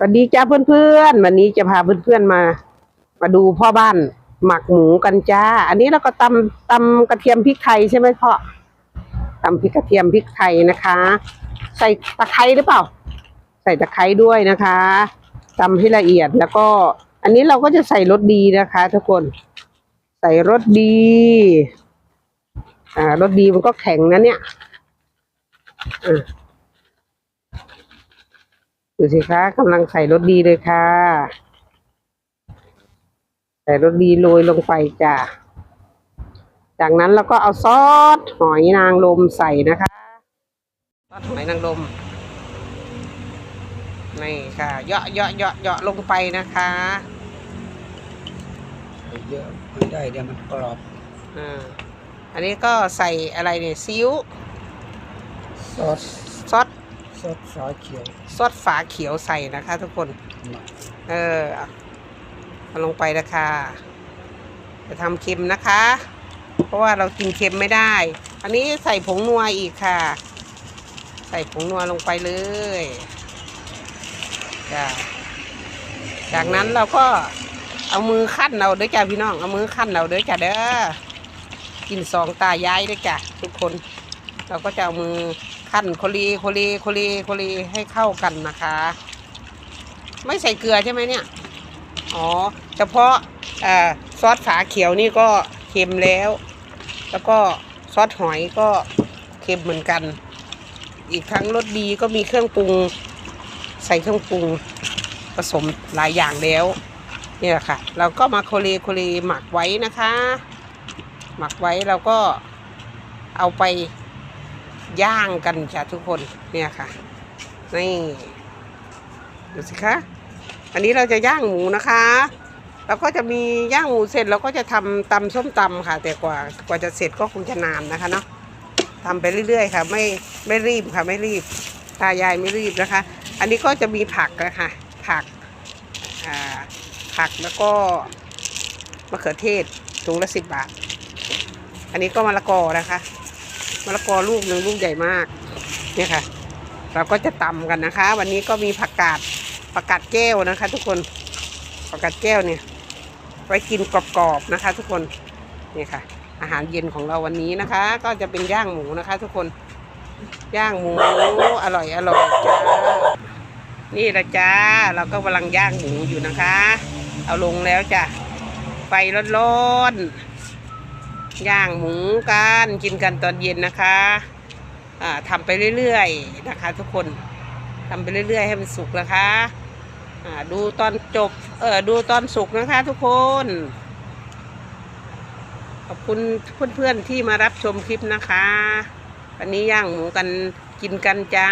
สวัสดีจ้าเพื่อนๆ วันนี้จะพาเพื่อนๆมา มาดูพ่อบ้าน หมักหมูกันจ้า อันนี้เราก็ตำตำกระเทียมพริกไทยใช่ไหมพ่อตำพริกกระเทียมพริกไทยนะคะ ใส่ตะไคร้หรือเปล่า ใส่ตะไคร้ด้วยนะคะตำให้ละเอียดแล้วก็ อันนี้เราก็จะใส่รสดีนะคะ ทุกคน ใส่รสดี อ่ารสดีมันก็แข็งนะเนี่ยอะ ดูสิคะกำลังใส่รสดีเลยค่ะ ใส่รสดีโรยลงไปจ้ะ จากนั้นเราก็เอาซอสหอยนางรมใส่นะคะซอสหอยนางรมนี่ค่ะเหยาะเหยาะเหยาะเหยาะลงไปนะคะเยอะไม่ได้เดี๋ยวมันกรอบอ่าอันนี้ก็ใส่อะไรเนี่ยซีอิ๊วซอส ซอสซอสสาเขียวซอสฝาเขียวใส่นะคะ ทุกคนหน่อยเออเอาลงไปนะคะจะทำเค็มนะคะ เพราะว่าเรากินเค็มไม่ได้ อันนี้ใส่ผงนัวอีกค่ะ ใส่ผงนัวลงไปเลยจ้ะจากนั้นเราก็เอามือขั้นเราเด้วยจ้ะพี่น้อง เอามือขั้นเราเด้วยจ้ะเด้อกินสองตายายเด้วยจ้ะทุกคน เราก็จะเอามือขั้นโคลีโคลีโคลีโคลีให้เข้ากันนะคะ ไม่ใส่เกลือใช่ไหมเนี่ย อ๋อ เฉพาะอซอสฝาเขียวนี่ก็เค็มแล้ว แล้วก็ซอสหอยก็เค็มเหมือนกัน อีกทั้งรสดีก็มีเครื่องปรุง ใส่เครื่องปรุงผสมหลายอย่างแล้วนี่แหละค่ะ เราก็มาโคเลโคเลหมักไว้นะคะ หมักไว้เราก็เอาไป ย่างกันจ้ะทุกคนเนี่ยค่ะนี่ดูสิคะอันนี้เราจะย่างหมูนะคะแล้วก็จะมีย่างหมูเสร็จเราก็จะทำตำส้มตำค่ะ แต่กว่ากว่าจะเสร็จก็คงจะนานนะคะเนาะทำไปเรื่อยๆค่ะ ไม่ไม่รีบค่ะ ไม่รีบตายายไม่รีบนะคะ อันนี้ก็จะมีผักนะคะผักผักแล้วก็มะเขือเทศถุงละสิบบาท อันนี้ก็มะละกอนะคะ มะละกอลูกหนึ่งลูกใหญ่มากเนี่ยค่ะ เราก็จะตำกันนะคะ วันนี้ก็มีผักกาดผักกาดแก้วนะคะ ทุกคนผักกาดแก้วเนี่ยไว้กินกรอบๆนะคะ ทุกคนเนี่ยค่ะ อาหารเย็นของเราวันนี้นะคะ ก็จะเป็นย่างหมูนะคะ ทุกคนย่างหมูอร่อยอร่อยจ้านี่ละจ้าเราก็กำลังย่างหมูอยู่นะคะ เอาลงแล้วจ้ะไฟร้อนๆ ย่างหมูกันกินกันตอนเย็นนะคะอ่าทำไปเรื่อยๆนะคะ ทุกคนทำไปเรื่อย ๆ ให้มันสุกนะคะอ่าดูตอนจบเออดูตอนสุกนะคะ ทุกคนขอบคุณเพื่อนๆที่มารับชมคลิปนะคะ วันนี้ย่างหมูกันกินกันจ้า